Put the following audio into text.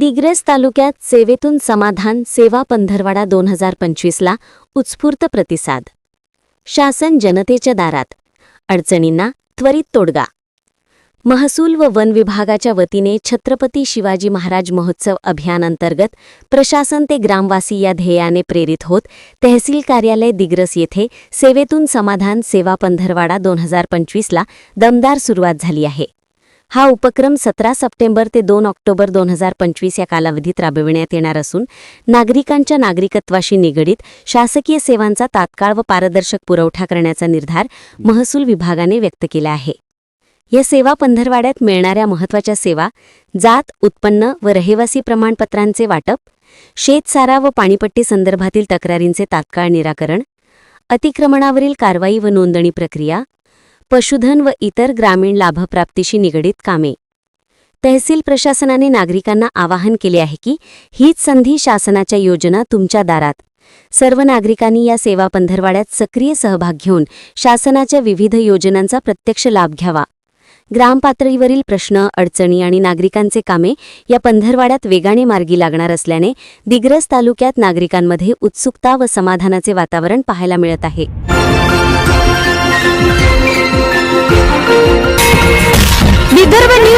दिग्रस तालुक्यात सेवेतून समाधान सेवा पंधरवाडा दोन हजार पंचवीसला उत्स्फूर्त प्रतिसाद. शासन जनतेच्या दारात. अडचणींना त्वरित तोडगा. महसूल व वन विभागाच्या वतीने छत्रपती शिवाजी महाराज महोत्सव अभियानांतर्गत प्रशासन ते ग्रामवासी या ध्येयाने प्रेरित होत तहसील कार्यालय दिग्रस येथे सेवेतून समाधान सेवा पंधरवाडा दोन हजार पंचवीसला दमदार सुरुवात झाली आहे. हा उपक्रम सतरा सप्टेंबर ते दोन ऑक्टोबर दोन हजार पंचवीस या कालावधीत राबविण्यात येणार असून नागरिकांच्या नागरिकत्वाशी निगडीत शासकीय सेवांचा तात्काळ व पारदर्शक पुरवठा करण्याचा निर्धार महसूल विभागाने व्यक्त केला आहे. या सेवा पंधरवाड्यात मिळणाऱ्या महत्त्वाच्या सेवा जात उत्पन्न व रहिवासी प्रमाणपत्रांचे वाटप शेतसारा व पाणीपट्टी संदर्भातील तक्रारींचे तात्काळ निराकरण अतिक्रमणावरील कारवाई व नोंदणी प्रक्रिया पशुधन व इतर ग्रामीण लाभप्राप्तीशी निगडीत कामे. तहसील प्रशासनाने नागरिकांना आवाहन केले आहे की हीच संधी शासनाच्या योजना तुमच्या दारात. सर्व नागरिकांनी या सेवा पंधरवाड्यात सक्रिय सहभाग घेऊन शासनाच्या विविध योजनांचा प्रत्यक्ष लाभ घ्यावा. ग्रामपातळीवरील प्रश्न अडचणी आणि नागरिकांचे कामे या पंधरवाड्यात वेगाने मार्गी लागणार असल्याने दिग्रस तालुक्यात नागरिकांमध्ये उत्सुकता व समाधानाचे वातावरण पाहायला मिळत आहे.